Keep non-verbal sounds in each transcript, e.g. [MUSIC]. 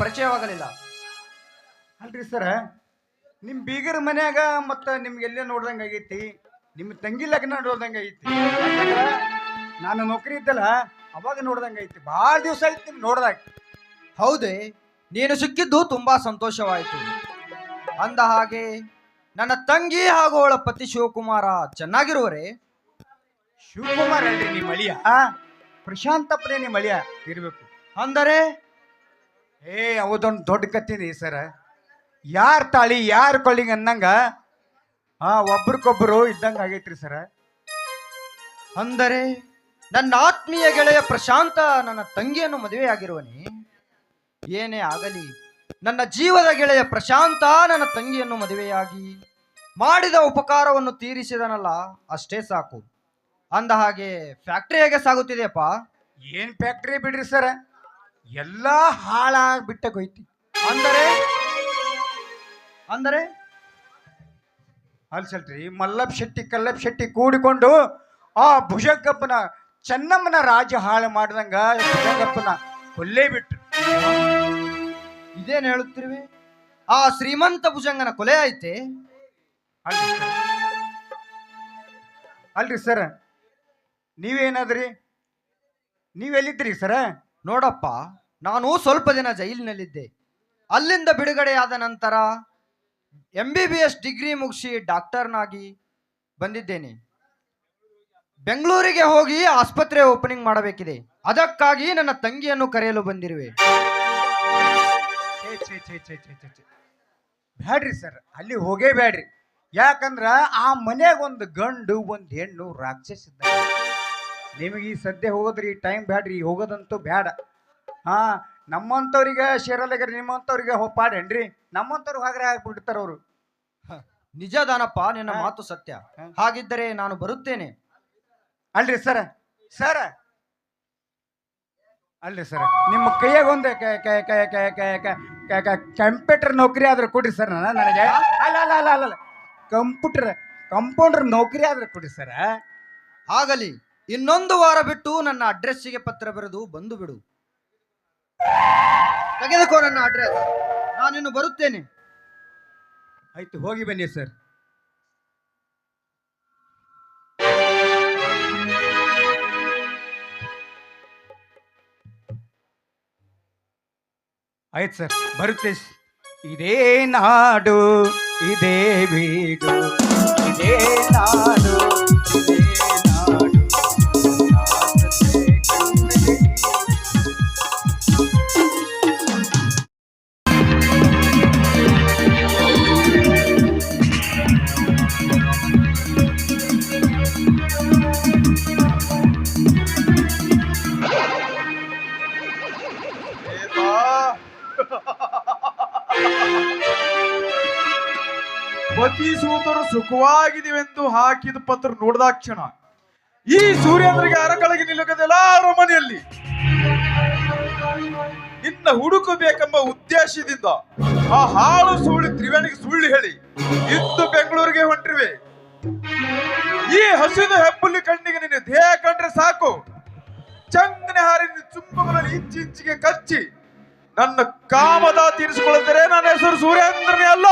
ಪರಿಚಯವಾಗಲಿಲ್ಲ. ಅಲ್ರಿ ಸರ ನಿಮ್ಮ ಬೀಗರ ಮನ್ಯಾಗ ಮತ್ತ ನಿಮ್ಗೆ ಎಲ್ಲೇ ನೋಡ್ದಂಗ ಆಗೈತಿ? ನಿಮ್ಮ ತಂಗಿ ಲಗ್ನ ನೋಡ್ದಂಗೆ ಐತಿ ನಾನು ನೌಕರಿ ಇದ್ದಲ್ಲ ಅವಾಗ ನೋಡ್ದಂಗ ಐತಿ ಭಾಳ ದಿವಸ ಆಯ್ತು ನಿಮ್ಗೆ ನೋಡ್ದಾಗ. ಹೌದೇ ನೀನು ಸಿಕ್ಕಿದ್ದು ತುಂಬಾ ಸಂತೋಷವಾಯಿತು. ಅಂದ ಹಾಗೆ ನನ್ನ ತಂಗಿ ಹಾಗೂ ಅವಳ ಪತಿ ಶಿವಕುಮಾರ ಚೆನ್ನಾಗಿರುವರೆ? ಶಿವಕುಮಾರ್ ಅಲ್ರಿ ನಿಮ್ಮ ಅಳಿಯ. ಪ್ರಶಾಂತಪ್ಪನೇ ನಿಮ್ಮ ಅಳಿಯ ಇರಬೇಕು. ಅಂದರೆ? ಏ ಅವದೊಂದು ದೊಡ್ಡ ಕತ್ತೀನಿ ಸರ. ಯಾರು ತಾಳಿ ಯಾರು ಕೊಳ್ಳಿ ಅನ್ನಂಗ? ಹಾ ಒಬ್ರಿಗೊಬ್ರು ಇದ್ದಂಗೆ ಆಗೈತ್ರಿ ಸರ. ಅಂದರೆ ನನ್ನ ಆತ್ಮೀಯ ಗೆಳೆಯ ಪ್ರಶಾಂತ ನನ್ನ ತಂಗಿಯನ್ನು ಮದುವೆ ಆಗಿರುವನಿ ಏನೇ ಆಗಲಿ ನನ್ನ ಜೀವದ ಗೆಳೆಯ ಪ್ರಶಾಂತ ನನ್ನ ತಂಗಿಯನ್ನು ಮದುವೆಯಾಗಿ ಮಾಡಿದ ಉಪಕಾರವನ್ನು ತೀರಿಸಿದನಲ್ಲ ಅಷ್ಟೇ ಸಾಕು. ಅಂದ ಹಾಗೆ ಫ್ಯಾಕ್ಟ್ರಿ ಹೇಗೆ ಸಾಗುತ್ತಿದೆಯಪ್ಪ? ಏನ್ ಫ್ಯಾಕ್ಟ್ರಿ ಬಿಡ್ರಿ ಸರ. ಎಲ್ಲ ಹಾಳಾಗ್ಬಿಟ್ಟಾಗೋಯ್ತಿ ಅಂದರೆ? ಅಂದರೆ? ಅಲ್ಸಲ್ರಿ ಮಲ್ಲಪ್ಪ ಶೆಟ್ಟಿ ಕಲ್ಲಪ್ಪ ಶೆಟ್ಟಿ ಕೂಡಿಕೊಂಡು ಆ ಭುಜಗಪ್ಪನ, ಚೆನ್ನಮ್ಮನ ರಾಜ ಹಾಳು ಮಾಡ್ದಂಗ ಭುಜಗಪ್ಪನ ಕೊಲ್ಲೇ ಬಿಟ್ರು. ಇದೇನು ಹೇಳುತ್ತಿರುವೆ? ಆ ಶ್ರೀಮಂತ ಭುಜಂಗನ ಕೊಲೆ ಐತೆ ಅಲ್ರಿ ಸರ್. ನೀವೇನಾದ್ರಿ? ನೀವೆಲ್ಲಿದ್ದೀರಿ ಸರ? ನೋಡಪ್ಪ. ನಾನು ಸ್ವಲ್ಪ ದಿನ ಜೈಲಿನಲ್ಲಿದ್ದೆ. ಅಲ್ಲಿಂದ ಬಿಡುಗಡೆಯಾದ ನಂತರ M B B S degree ಮುಗಿಸಿ ಡಾಕ್ಟರ್ನಾಗಿ ಬಂದಿದ್ದೇನೆ. ಬೆಂಗಳೂರಿಗೆ ಹೋಗಿ ಆಸ್ಪತ್ರೆ ಓಪನಿಂಗ್ ಮಾಡಬೇಕಿದೆ. ಅದಕ್ಕಾಗಿ ನನ್ನ ತಂಗಿಯನ್ನು ಕರೆಯಲು ಬಂದಿರುವೆ. ಬ್ಯಾಡ್ರಿ ಸರ್, ಅಲ್ಲಿ ಹೋಗೇ ಬ್ಯಾಡ್ರಿ. ಯಾಕಂದ್ರ ಆ ಮನೆಗೊಂದು ಒಂದು ಗಂಡು, ಒಂದು ಹೆಣ್ಣು, ರಾಕ್ಷಸ ನಿಮಗೆ ಈ ಸದ್ಯ ಹೋಗೋದ್ರಿ ಟೈಮ್ ಬ್ಯಾಡ್ರಿ ಹೋಗೋದಂತೂ ಬ್ಯಾಡ. ಹಾ ನಮ್ಮಂಥವ್ರಿಗೆ ಶೇರಲ್ಲಗರ ನಿಮ್ಮಂಥವ್ರಿಗೆ ಹೋಗ್ಪಾಡೇನ್ರಿ ನಮ್ಮಂಥವ್ರು ಹಾಗ್ರೆ ಆಗ್ಬಿಡ್ತಾರ ಅವರು. ನಿಜದಾನಪ್ಪ ನಿನ್ನ ಮಾತು ಸತ್ಯ. ಹಾಗಿದ್ದರೆ ನಾನು ಬರುತ್ತೇನೆ. ಅಲ್ರಿ ಸರ ಸರ. ಅಲ್ರಿ ಸರ್ ನಿಮ್ಮ ಕೈಯಾಗ ಒಂದು ಕಂಪ್ಯೂಟರ್ ನೌಕರಿ ಆದ್ರೆ ಕೊಡ್ರಿ ಸರ್ ನಾನು ನನಗೆ. ಅಲ್ಲ ಅಲ್ಲ ಅಲ್ಲ ಅಲ್ಲ ಕಂಪ್ಯೂಟರ್ ಕಂಪೌಂಡರ್ ನೌಕರಿ ಆದ್ರೆ ಕೊಡ್ರಿ ಸರ್. ಆಗಲಿ ಇನ್ನೊಂದು ವಾರ ಬಿಟ್ಟು ನನ್ನ ಅಡ್ರೆಸ್ಸಿಗೆ ಪತ್ರ ಬರೆದು ಬಂದು ಬಿಡು. ತೆಗೆದುಕೋ ನನ್ನ ಅಡ್ರೆಸ್ ನಾನಿನ್ನು ಬರುತ್ತೇನೆ. ಆಯ್ತು, ಹೋಗಿ ಬನ್ನಿ ಸರ್. ಆಯ್ತು ಸರ್, ಬರುತ್ತೆ. ಇದೇ ನಾಡು, ಇದೇ ಬೀಡು. ಇದೇ ನಾಡು [LAUGHS] ಪತಿ ಸೂತರು ಸುಖವಾಗಿದೀವೆಂದು ಹಾಕಿದ ಪತ್ರ ನೋಡಿದಾಕ್ಷಣ ಈ ಸೂರ್ಯಂದ್ರಿಗೆ ಅರಕಳಗಿ ನಿಲುಕದೆಲ್ಲ ಅರಮನೆಯಲ್ಲಿ ನಿನ್ನ ಹುಡುಕಬೇಕೆಂಬ ಉದ್ದೇಶದಿಂದ ಆ ಹಾಳು ಸುಳ್ಳಿ ತ್ರಿವೇಣಿಗೆ ಸುಳ್ಳಿ ಹೇಳಿ ಇಂದು ಬೆಂಗಳೂರಿಗೆ ಹೊಂಟಿರುವೆ. ಈ ಹಸಿದು ಹೆಬ್ಬುಲಿ ಕಣ್ಣಿಗೆ ನಿನ್ನ ದೇಹ ಕಂಡ್ರೆ ಸಾಕು. ಚಂಗನೆ ಹಾರಿ ಚುಂಬಗಳಲ್ಲಿ ಇಂಚಿ ಇಂಚಿಗೆ ಕಚ್ಚಿ ನನ್ನ ಕಾಮದ ತೀರಿಸಿಕೊಳ್ಳುತ್ತಾರೆ ನನ್ನ ಹೆಸರು ಸೂರ್ಯೇಂದ್ರನೇ ಅಲ್ಲ.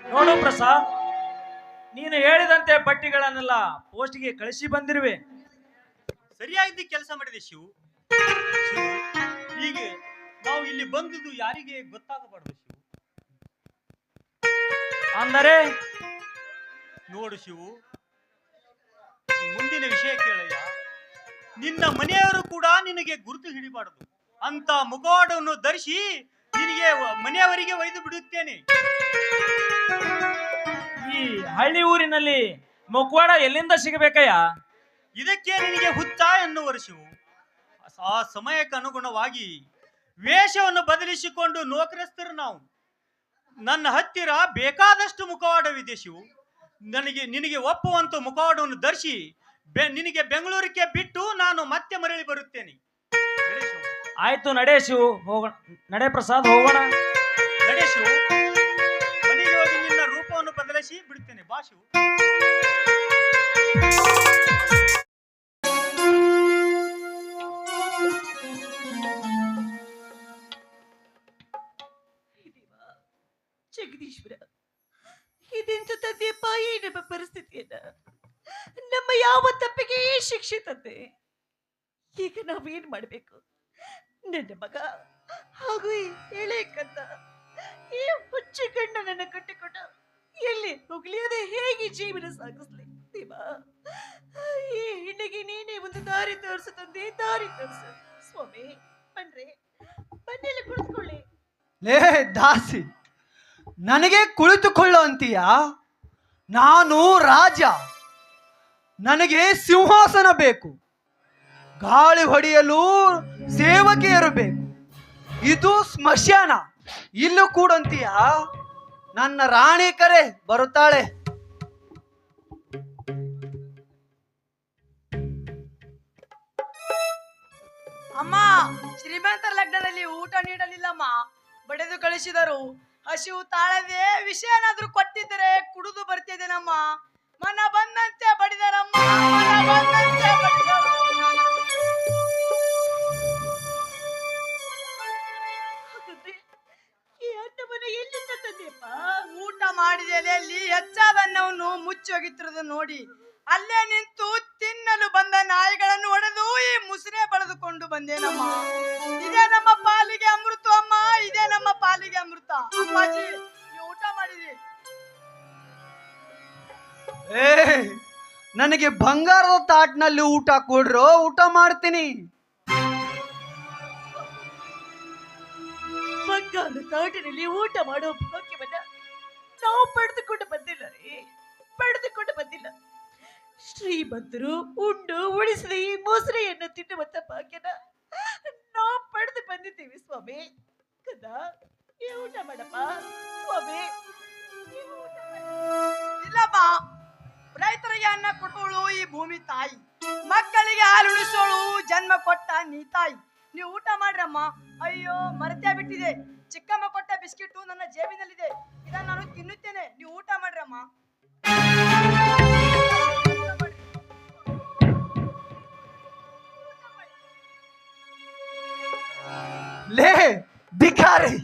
ನೋಡು ಪ್ರಸಾದ್ ನೀನು ಹೇಳಿದಂತೆ ಪಟ್ಟಿಗಳನ್ನೆಲ್ಲ ಪೋಸ್ಟ್ಗೆ ಕಳಿಸಿ ಬಂದಿರುವೆ. ಸರಿಯಾಗಿ ಕೆಲಸ ಮಾಡಿದೆ ಶಿವು. ಶಿವು, ಹೀಗೆ ನಾವು ಇಲ್ಲಿ ಬಂದಿದ್ದು ಯಾರಿಗೆ ಗೊತ್ತಾಗಬಾರ್ದು ಶಿವು? ಅಂದರೆ? ನೋಡು ಶಿವು ಮುಂದಿನ ವಿಷಯ ಕೇಳಯ್ಯ. ನಿನ್ನ ಮನೆಯವರು ಕೂಡ ನಿನಗೆ ಗುರುತು ಹಿಡಿಬಾರದು. ಅಂತ ಮುಖವಾಡವನ್ನು ಧರಿಸಿ ನಿನಗೆ ಮನೆಯವರಿಗೆ ಒಯ್ದು ಬಿಡುತ್ತೇನೆ. ಈ ಹಳ್ಳಿ ಊರಿನಲ್ಲಿ ಮುಖವಾಡ ಎಲ್ಲಿಂದ ಸಿಗಬೇಕಯ್ಯ? ಇದಕ್ಕೆ ನಿನಗೆ ಹುಚ್ಚ ಎನ್ನುವರು ಶಿವು. ಆ ಸಮಯಕ್ಕೆ ಅನುಗುಣವಾಗಿ ವೇಷವನ್ನು ಬದಲಿಸಿಕೊಂಡು ನೌಕರಸ್ಥರು ನಾವು. ನನ್ನ ಹತ್ತಿರ ಬೇಕಾದಷ್ಟು ಮುಖವಾಡವಿದೆ ಶಿವು ನನಗೆ ನಿನಗೆ ಒಪ್ಪುವಂತ ಮುಖವಾಡವನ್ನು ಧರಿಸಿ ಬೆ ನಿನಗೆ ಬೆಂಗಳೂರಿಗೆ ಬಿಟ್ಟು ನಾನು ಮತ್ತೆ ಮರಳಿ ಬರುತ್ತೇನೆ. ಶಿವು. ಆಯ್ತು ನಡೆ ಶಿವು ಹೋಗೋಣ. ನಡೆ ಪ್ರಸಾದ್ ಹೋಗೋಣ. ನಡೇಶು ಮನೆಗೆ ಹೋಗಿ ನಿನ್ನ ರೂಪವನ್ನು ಬದಲಿಸಿ ಬಿಡುತ್ತೇನೆ. ಬಾ ಶಿವು ಈ ನಮ್ಮ ಪರಿಸ್ಥಿತಿಯನ್ನ ನಮ್ಮ ಯಾವ ತಪ್ಪಿಗೆ ಈ ಶಿಕ್ಷೆ ತಂದೆ. ಈಗ ನಾವೇನ್ ಮಾಡ್ಬೇಕು? ನನ್ನ ಮಗ ಹಾಗೂ ಎಳೆ ಕಂದ, ಈ ಹುಚ್ಚು ಗಂಡನನ್ನ ಕಟ್ಟಿಕೊಂಡ, ಎಲ್ಲಿ ಹೋಗ್ಲಿಯದೆ ಹೇಗೆ ಜೀವನ ಸಾಗಿಸ್ಲಿ? ದೇವ, ಈ ಹೆಣ್ಣಿಗೆ ನೀನೇ ಒಂದು ದಾರಿ ತೋರಿಸು ತಂದೆ, ದಾರಿ ತೋರಿಸು. ಸ್ವಾಮಿ ಬನ್ರಿ ಬನ್ನಿಲ್ಲಿ ಕುಳಿತುಕೊಳ್ಳಿ. ಲೇ ದಾಸಿ, ನನಗೆ ಕುಳಿತುಕೊಳ್ಳೋ ಅಂತೀಯ? ನಾನು ರಾಜ. ನನಗೆ ಸಿಂಹಾಸನ ಬೇಕು. ಗಾಳಿ ಹೊಡೆಯಲು ಸೇವಕಿಯರು ಬೇಕು. ಇದು ಸ್ಮಶಾನ. ಇಲ್ಲೂ ಕೂಡಂತೀಯ? ನನ್ನ ರಾಣಿ ಕರೆ ಬರುತ್ತಾಳೆ. ಅಮ್ಮ, ಶ್ರೀಮಂತರ ಲಗ್ನದಲ್ಲಿ ಊಟ ನೀಡಲಿಲ್ಲಮ್ಮ. ಬಡಿದು ಕಳಿಸಿದರು. ಹಸಿವು ತಾಳದೆ ವಿಷ ಏನಾದ್ರೂ ಕೊಟ್ಟಿದ್ರೆ ಕುಡಿದು ಬರ್ತಿದ್ದೇನಮ್ಮ ಮನ ಬಂದಂತೆ ಬಡಿದರಮ್ಮ ಬಂದಂತೆ ಬಡಿದರು. ಊಟ ಮಾಡಿದ ಹೆಚ್ಚಾದನ್ನವನು ಹೆಚ್ಚಾದ ಅನ್ನವನ್ನು ಮುಚ್ಚಿ ಹೋಗಿತ್ತಿರೋದು ನೋಡಿ. ಅಲ್ಲೇ ನಿಂತು ತಿನ್ನಲು ಬಂದ ನಾಯಿಗಳನ್ನು ಒಡೆದು ಈ ಮುಸುರೆ ಬಳೆದುಕೊಂಡು ಬಂದೇನಮ್ಮ ಇದೇ ನಮ್ಮ ಪಾಲಿಗೆ ಅಮೃತ ಇದೇ ನಮ್ಮ ಪಾಲಿಗೆ ಅಮೃತ. ಅಪ್ಪಾಜಿ ನೀವು ಊಟ ಮಾಡಿರಿ. ಏ ನನಗೆ ಬಂಗಾರದ ತಾಟ್ನಲ್ಲಿ ಊಟ ಕೊಡ್ರೋ ಊಟ ಮಾಡ್ತೀನಿ. ಬಂಗಾರದ ತಾಟಿನಲ್ಲಿ ಊಟ ಮಾಡೋ ಭಾಗ್ಯವನ್ನ ನಾವು ಪಡೆದುಕೊಂಡು ಬಂದಿಲ್ಲ ರೀ. ಪಡೆದುಕೊಂಡು ಬಂದಿಲ್ಲ. ಶ್ರೀಮಂತರು ಉಂಡು ಉಳಿಸಿದ ಈ ಮೊಸರೆಯನ್ನು ತಿನ್ನುವಂತ ಭಾಗ್ಯನ ನಾವು ಪಡೆದು ಬಂದಿದ್ದೀವಿ ಸ್ವಾಮಿ. ಈ ಊಟ ಮಾಡಪ್ಪ? ಸ್ವಾಮಿ ಈ ಊಟ ಮಾಡು. ಇಲ್ಲಮ್ಮ ರೈತರಿಗೆ ಅನ್ನ ಕೊಟ್ಟವಳು ಈ ಭೂಮಿ ತಾಯಿ. ಮಕ್ಕಳಿಗೆ ಹಾಲು ಉಳಿಸೋಳು ಜನ್ಮ ಕೊಟ್ಟ ನೀ ತಾಯಿ. ನೀವು ಊಟ ಮಾಡ್ರಮ್ಮ. ಅಯ್ಯೋ ಮರೆತೇ ಬಿಟ್ಟಿದೆ. ಚಿಕ್ಕಮ್ಮ ಕೊಟ್ಟ ಬಿಸ್ಕಿಟು ನನ್ನ ಜೇಬಿನಲ್ಲಿದೆ. ಇದನ್ನ ನಾನು ತಿನ್ನುತ್ತೇನೆ. ನೀವು ಊಟ ಮಾಡ್ರಮ್ಮ. ಲೇ ಭಿಕಾರಿ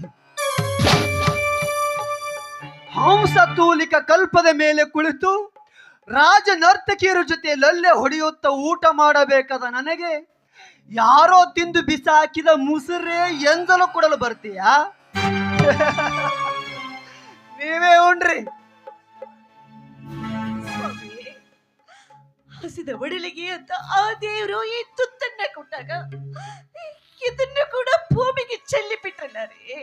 ಹಂಸ ತೂಲಿಕ ಕಲ್ಪದ ಮೇಲೆ ಕುಳಿತು ರಾಜ ನರ್ತಕಿಯರ ಜೊತೆ ಲಲ್ಲೆ ಹೊಡೆಯುತ್ತಾ ಊಟ ಮಾಡಬೇಕಾದ ನನಗೆ, ಯಾರೋ ತಿಂದು ಬಿಸಾಕಿದ ಮುಸುರೆ ಎಂದಲು ಕೊಡಲು ಬರ್ತೀಯಾ? ನೀವೇ ಉಂಡ್ರಿ. ಹಸಿದ ಒಡಲಿಗೆ ಅಂತ ಆ ದೇವರು ಈ ತುತ್ತನ್ನ ಕೊಟ್ಟಾಗ ಇದನ್ನು ಕೂಡ ಭೂಮಿಗೆ ಚೆಲ್ಲಿ ಬಿಟ್ರಲ್ಲ ರೀ?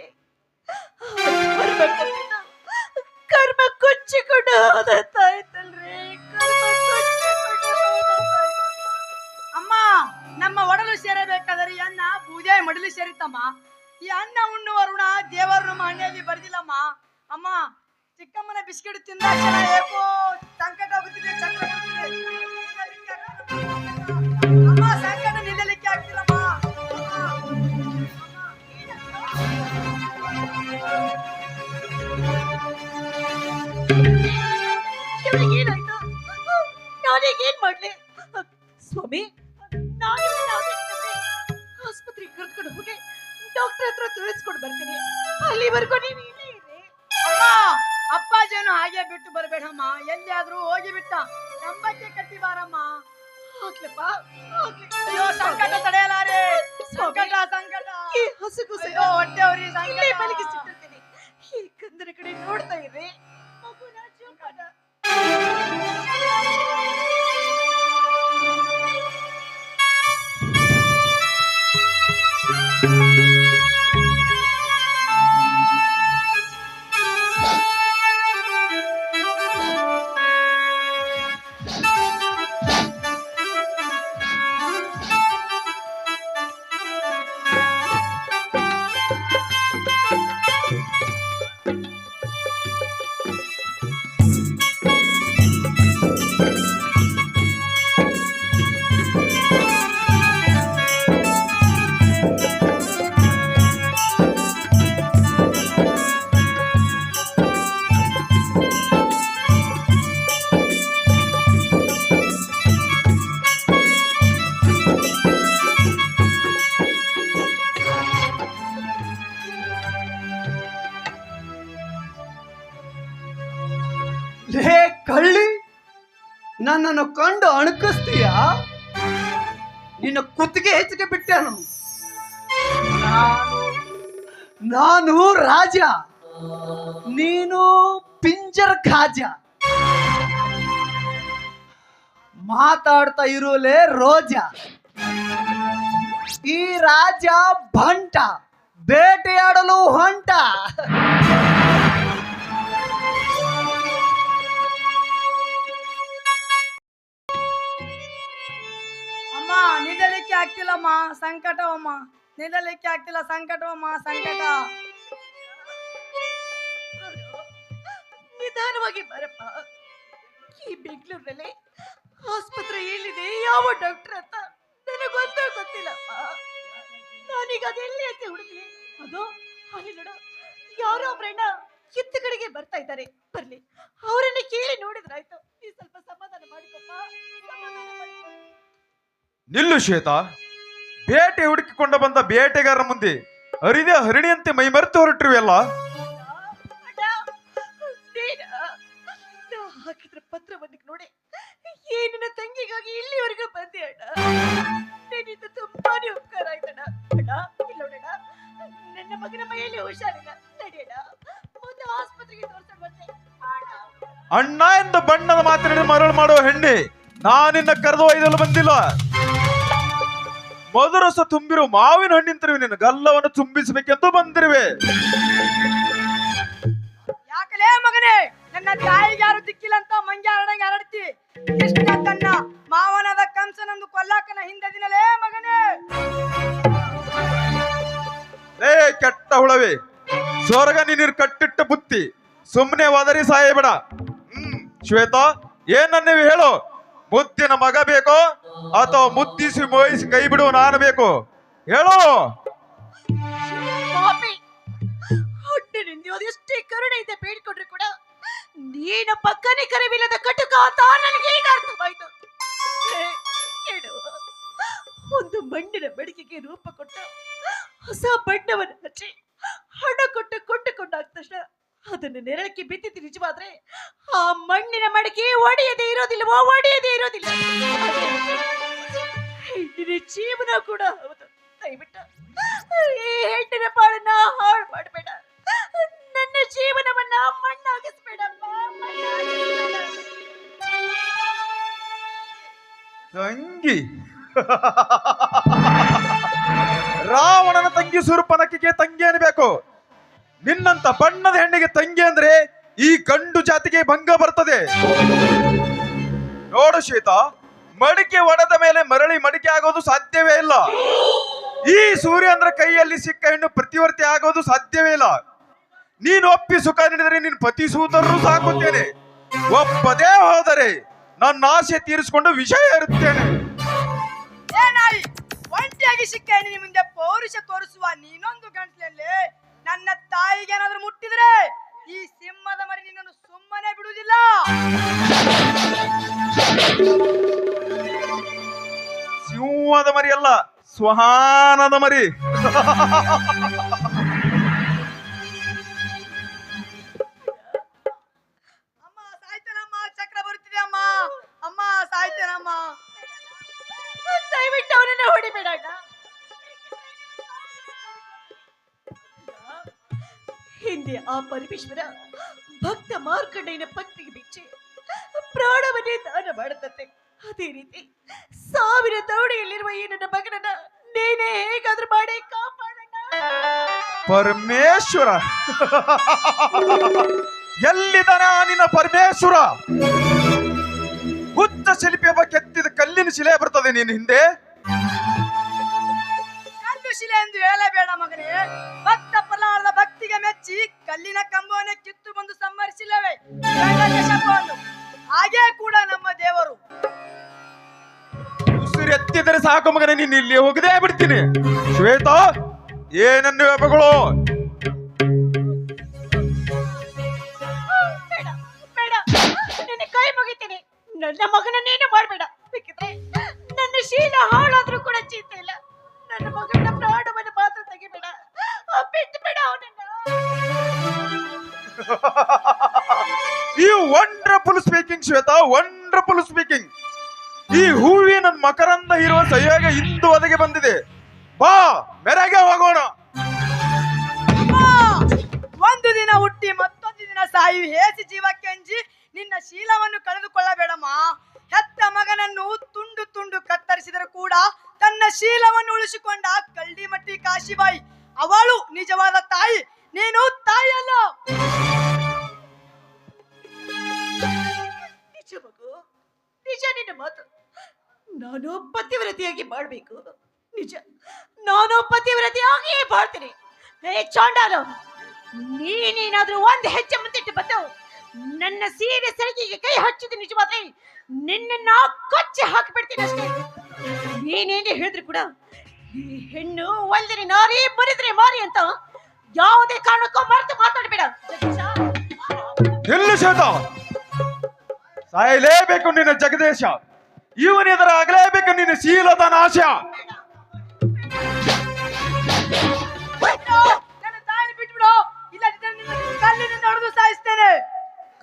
ಕರ್ಮ ಕೊಚ್ಚಿಕೊಂಡು ಕೊಚ್ಚಿಕೊಂಡು ಅಮ್ಮ, ನಮ್ಮ ಒಡಲು ಸೇರಬೇಕಾದರೆ ಅನ್ನ ಪೂಜೆ ಮಡಲು ಸೇರಿತಮ್ಮ ಈ ಅನ್ನ ಉಣ್ಣುವ ಋಣ ದೇವರು ನಮ್ಮ ಹಣ್ಣೆಯಲ್ಲಿ ಬರ್ದಿಲ್ಲಮ್ಮ. ಅಮ್ಮ, ಚಿಕ್ಕಮ್ಮನ ಬಿಸ್ಕೆಟ್ ತಿಂದ ಏಕೋ ಸಂಕಟ ಆಗುತ್ತಿದೆ ಚಕ್ರ ಈ ಕೂಸು ಹೊಟ್ಟೆ ಅವ್ರಿ ಇಲ್ಲೇ ಮಲಗಿಸಿಟ್ಟಿರ್ತೀನಿ ಈ ಕಂದನ ಕಡೆ ನೋಡ್ತಾ ಇರ್ರಿ ಲೇ ಕಳ್ಳಿ, ನನ್ನನ್ನು ಕಂಡು ಅಣಕಿಸ್ತೀಯ? ನಿನ್ನ ಕುತ್ತಿಗೆ ಹೆಚ್ಚಿಗೆ ಬಿಟ್ಟೆನು ನಾನು ರಾಜ, ನೀನು ಪಿಂಜರ್ ಖಾಜ. ಮಾತಾಡ್ತಾ ಇರೋಲೆ ರೋಜ. ಈ ರಾಜ ಭಂಟ, ಬೇಟೆಯಾಡಲು ಹೊಂಟ. ಸಂಕಟವಮ್ಮ. ನಿಲ್ಲಲಿಕ್ಕೆ ಆಗ್ತಿಲ್ಲ ಸಂಕಟವಮ್ಮ ಸಂಕಟ. ನಿಧಾನವಾಗಿ ಬರಪ್ಪ. ಈ ಬೆಂಗಳೂರಿನಲ್ಲಿ ಆಸ್ಪತ್ರೆ ಎಲ್ಲಿದೆ? ಯಾವ ಡಾಕ್ಟರ್ ಅಂತ ನನಗೆ ಗೊತ್ತೇ ಗೊತ್ತಿಲ್ಲಪ್ಪ. ನಾನೀಗ ಅದೆಲ್ಲಿ ಅಂತ ಹುಡುಗಿ ಅದು ಅಲ್ಲಿ ನೋಡು ಯಾರೋ ಒಬ್ರಣ್ಣ ಎತ್ತ ಕಡೆಗೆ ಬರ್ತಾ ಇದ್ದಾರೆ. ಬರ್ಲಿ ಅವರನ್ನ ಕೇಳಿ ನೋಡಿದ್ರಾಯ್ತು ನೀ ಸ್ವಲ್ಪ ಸಮಾಧಾನ ಮಾಡಿಕೊಪ್ಪ. ಸಮಾಧಾನ ಮಾಡಿಕೊ. ನಿಲ್ಲು ಶ್ವೇತಾ. ಬೇಟೆ ಹುಡುಕಿಕೊಂಡು ಬಂದ ಬೇಟೆಗಾರರ ಮುಂದೆ ಹರಿದೇ ಹರಿಣಿಯಂತೆ ಮೈ ಮರೆತು ಹೊರಟ್ರಿವೆ ಅಲ್ಲ ಅಣ್ಣ, ನೀನ? ನಾ ಹಾಕಿದ್ರ ಪತ್ರವನ್ನು ನೋಡಿ ಈ ನಿನ್ನ ತಂಗಿಗಾಗಿ ಇಲ್ಲಿವರೆಗೂ ಬಂದೆ ಅಣ್ಣ ನಿನ್ನಿಂದ ತುಂಬಾನೇ ಉಪಕಾರ ಆಯ್ತಣ್ಣ ಅಣ್ಣ ಇಲ್ಲಿ ನೋಡಣ್ಣ ನನ್ನ ಮಗನ ಮೈಯಲ್ಲಿ ಹುಷಾರಿಲ್ಲ ಮುಂದೆ ಆಸ್ಪತ್ರೆಗೆ ತೋರ್ಸೋಣ ಬಂದೆ ಅಣ್ಣ ಎಂದು ಬಣ್ಣದ ಮಾತಿನ ಮರಳು ಮಾಡುವ ಹೆಣ್ಣೆ ನಾನಿನ್ನ ಕರೆದು ಒಯ್ದಲು ಬಂದಿಲ್ಲ ಮಧುರಸ ತುಂಬಿರುವ ಮಾವಿನ ಹಣ್ಣಿನ ನಿನ್ನ ಗಲ್ಲವನ್ನು ತುಂಬಿಸಬೇಕೆಂದು ಬಂದಿರುವೆ. ಯಾಕಲೇ ಮಗನೇ ನನ್ನ ತಾಯಿಗೆ ಯಾರು ದಿಕ್ಕಿಲ್ಲ ಅಂತ ಮಂಗ್ಯ ಹರಡಂಗೆ ಹರಡ್ತಿ. ಕೃಷ್ಣ ತನ್ನ ಮಾವನದ ಕಂಸನಂದು ಕೊಲ್ಲಾಕನ ಹಿಂದದಿನಲೇ ಮಗನೇ. ಏ ಕೆಟ್ಟ ಹುಳವೆ ಸ್ವರ್ಗ ನೀರು ಕಟ್ಟಿಟ್ಟ ಬುತ್ತಿ. ಸುಮ್ಮನೆ ಒದರಿ ಸಾಯಬೇಡ. ಹ್ಮ್ ಶ್ವೇತಾ ಏನನ್ನ ಹೇಳು? ಮುದ್ದಿನ ಮಗ ಬೇಕೋ? ಅಥವಾ ಮುದ್ದಿಸಿ ಮೋಯಿಸಿ ಕೈ ಬಿಡುವ ನಾನು ಬೇಕು? ಹೇಳು. ಎಷ್ಟೇ ಕರುಣೆ ಇದೆ ಬೇಡ್ಕೊಂಡ್ರು ಕೂಡ ನೀನು ಪಕ್ಕನೆ ಕರವಿಲ್ಲದ ಕಟುಕ ಅಂತ ನನಗೆ ಈಗ ಅರ್ಥವಾಯ್ತು. ಒಂದು ಮಣ್ಣಿನ ಬೆಳಕಿಗೆ ರೂಪ ಕೊಟ್ಟ ಹೊಸ ಬಣ್ಣವನ್ನು ಹಚ್ಚಿ ಹಣ ಕೊಟ್ಟು ಕೊಂಡುಕೊಂಡಾದ ತಕ್ಷಣ ಅದನ್ನು ನೆರಳಕ್ಕೆ ಬಿದ್ದಿದ್ದು ನಿಜವಾದ್ರೆ ಆ ಮಣ್ಣಿನ ಮಡಿಕೆ ಒಡೆಯದೇ ಇರೋದಿಲ್ಲವೋ? ಒಡೆಯದೇ ಇರೋದಿಲ್ಲ. ಜೀವನ ಕೂಡ ಹೌದು. ಈ ಹೆಣ್ಣಿನ ಪಾಡನ್ನ ಹಾಳು ಮಾಡಬೇಡ. ನನ್ನ ಜೀವನವನ್ನ ಮಣ್ಣಾಗಿಸ್ಬೇಡಪ್ಪ. ಮಣ್ಣಾಗಿಸ್ಬೇಡ. ತಂಗಿ. ರಾವಣನ ತಂಗಿ ಸುರುಪನಕಿಗೆ ತಂಗಿ ನಿನ್ನಂತ ಬಣ್ಣದ ಹೆಣ್ಣಿಗೆ ತಂಗಿ ಅಂದ್ರೆ ಈ ಗಂಡು ಜಾತಿಗೆ ಭಂಗ ಬರ್ತದೆ. ನೋಡು ಶ್ವೇತಾ, ಮಡಿಕೆ ಒಡೆದ ಮೇಲೆ ಮರಳಿ ಮಡಿಕೆ ಆಗೋದು ಸಾಧ್ಯವೇ ಇಲ್ಲ. ಈ ಸೂರ್ಯಂದ್ರ ಕೈಯಲ್ಲಿ ಸಿಕ್ಕ ಹೆಣ್ಣು ಪ್ರತಿವರ್ತಿ ಆಗೋದು ಸಾಧ್ಯವೇ ಇಲ್ಲ. ನೀನು ಒಪ್ಪಿ ಸುಖ ನೀಡಿದರೆ ನೀನು ಪತಿಸುವುದನ್ನು ಸಾಕುತ್ತೇನೆ. ಒಪ್ಪದೇ ಹೋದರೆ ನನ್ನ ಆಸೆ ತೀರಿಸಿಕೊಂಡು ವಿಷಯ ಇರುತ್ತೇನೆ. ಒಂಟಿಯಾಗಿ ಸಿಕ್ಕ ಮುಂದೆ ಪೌರುಷ ತೋರಿಸುವ ನೀನೊಂದು ಗಂಟ್ಲಲ್ಲಿ ನನ್ನ ತಾಯಿಗೆ ಏನಾದ್ರೂ ಮುಟ್ಟಿದ್ರೆ ಈ ಸಿಂಹದ ಮರಿ ನಿನ್ನನ್ನು ಸುಮ್ಮನೆ ಬಿಡುವುದಿಲ್ಲ. ಸಿಂಹದ ಮರಿ ಅಲ್ಲ ಸ್ವಹಾನದ ಮರಿ. [LAUGHS] ಹಿಂದೆ ಆ ಪರಮೇಶ್ವರ ಭಕ್ತ ಮಾರ್ಕಂಡೆಯನ ಪತ್ನಿಗೆ ಬಿಚ್ಚಿ ಪ್ರಾಣವನ್ನೇ ದಾನ ಮಾಡದಂತೆ ಅದೇ ರೀತಿ ಸಾವಿರ ದೌಡೆಯಲ್ಲಿರುವ ಈ ನನ್ನ ಮಗನನ್ನ ನೀನೇ ಹೇಗಾದ್ರೂ ಮಾಡಿ ಕಾಪಾಡಣ್ಣ. ಪರಮೇಶ್ವರ! ಎಲ್ಲಿದ್ದಾನೆ ಆ ನಿನ್ನ ಪರಮೇಶ್ವರ? ಹುಚ್ಚ ಶಿಲ್ಪಿ ಒಬ್ಬ ಕೆತ್ತಿದ ಕಲ್ಲಿನ ಶಿಲೆ ಬರ್ತದೆ ನಿನ್ನ ಹಿಂದೆ? ಕಲ್ಲು ಶಿಲೆ ಎಂದು ಹೇಳಬೇಡ ಮಗನೇ. ಭಕ್ತ ಭಕ್ತಿಗೆ ಮೆಚ್ಚಿ ಕಲ್ಲಿನ ಕಂಬವನ್ನೇ ಕಿತ್ತು ಬಂದು ಸಂಹರಿಸಿಲ್ಲವೇ? ಹಾಗೆ ಕೂಡ ನಮ್ಮ ದೇವರು. ಉಸಿರು ಎತ್ತಿದರೆ ಸಾಕು ಮಗನೇ ನೀನು ಇಲ್ಲಿ ಹೋಗದೆ ಬಿಡ್ತೀನಿ. ಶ್ವೇತ ಏನನ್ನು ವ್ಯಾಪಗಳು ಕೈ ಮುಗಿತೀನಿ. ನನ್ನ ಮಗನನ್ನೇನು ನೀನು ಮಾಡಬೇಡ. ಬೇಕಿದ್ರೆ ನನ್ನ ಶೀಲ ಹಾಳಾದ್ರೂ ಕೂಡ ಚಿಂತೆ ಇಲ್ಲ. ನನ್ನ ಮಗನ ಪ್ರಾಣವನ್ನು ಈ wonderful speaking Shweta wonderful speaking ಈ ಹೂವಿನ ಮಕರಂದ ಇರುವ ಸಹ್ಯಾಗ ಇಂದು ಒದಗಿ ಬಂದಿದೆ. ಬಾ, ಮೆರೆಗೆ ಹೋಗೋಣ. ಒಂದು ದಿನ ಹುಟ್ಟಿ ಮತ್ತೊಂದು ದಿನ ಸಾಯಿ ಹೇಸಿ ಜೀವಕ್ಕೆ ಅಂಜಿ ನಿನ್ನ ಶೀಲವನ್ನು ಕಳೆದುಕೊಳ್ಳಬೇಡಮ್ಮ. ಹೆತ್ತ ಮಗನನ್ನು ತುಂಡು ತುಂಡು ಕತ್ತರಿಸಿದರೂ ಕೂಡ ತನ್ನ ಶೀಲವನ್ನು ಉಳಿಸಿಕೊಂಡ ಕಳ್ಳಿಮಟ್ಟಿ ಕಾಶಿಬಾಯಿ, ಅವಳು ನಿಜವಾದ ತಾಯಿ, ನೀನು ತಾಯಿಯಲ್ಲ. ಮಗು ನಿಜ ನಿನ್ನ ಮಾತು. ನಾನು ಪತಿವ್ರತಿಯಾಗಿ ಮಾಡ್ಬೇಕು. ನಿಜ, ನಾನು ಪತಿವ್ರತಿಯಾಗಿಯೇ ಬಾಳ್ತೀನಿ ಹೇ ಚಾಂಡಾಲು, ನೀನೇನಾದ್ರೂ ಒಂದು ಹೆಜ್ಜೆ ಮುಂದಿಟ್ಟು ಬಂದವು ನನ್ನ ಸೀರೆ ಸೆರಗಿಗೆ ಕೈ ಹಚ್ಚಿದ ನಿಜವಾದ್ರೆ ನಿನ್ನನ್ನ ಕೊಚ್ಚಿ ಹಾಕಿಬಿಡ್ತೀನಿ ಅಷ್ಟೇ. ನೀನೇನೇ ಹೇಳಿದ್ರು ಕೂಡ, ಈ ಹೆಣ್ಣು ಒಲ್ದಿರಿ ನಾರಿ ಬರಿದ್ರೆ ಮಾರಿ ಅಂತ ಯಾವುದೇ ಕಾರಣಕ್ಕೂ ಮರೆತು ಮಾತಾಡಬೇಡ. ಎಲ್ಲಿ ಸಾಯಲೇಬೇಕು ನಿನ್ನ ಜಗದೇಶ. ಇವನೆದರ ಆಗಲೇಬೇಕು ನಿನ್ನ ಶೀಲದ ನಾಶ. ಕಲ್ಲಿನಿಂದ ಹೊಡೆದು ಕೊಲ್ಲದಕ್ಕೆ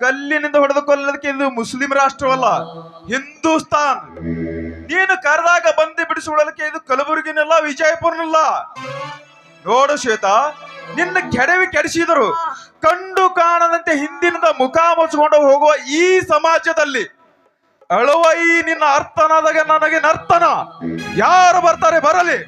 ಕಲ್ಲಿನಿಂದ ಹೊಡೆದು ಕೊಲ್ಲೋದಕ್ಕೆ ಇದು ಮುಸ್ಲಿಂ ರಾಷ್ಟ್ರವಲ್ಲ ಹಿಂದೂಸ್ತಾನ್. ನೀನು ಕರೆದಾಗ ಬಂದು ಬಿಡಿಸಿಕೊಳ್ಳಲಿಕ್ಕೆ ಇದು ಕಲಬುರಗಿನಲ್ಲ ವಿಜಯಪುರನಲ್ಲ. ನೋಡು ಶ್ವೇತಾ ನಿನ್ನ ಕೆಡವಿ ಕೆಡಿಸಿದರು. ಕಂಡು ಕಾಣದಂತೆ ಹಿಂದಿನಿಂದ ಮುಖ ಮುಚ್ಚಿಕೊಂಡು ಹೋಗುವ ಈ ಸಮಾಜದಲ್ಲಿ ಅಳುವೈ ನಿನ್ನ ಅರ್ಥನಾದಾಗ ನನಗೆ ನರ್ತನ. ಯಾರು ಬರ್ತಾರೆ ಬರಲಿ.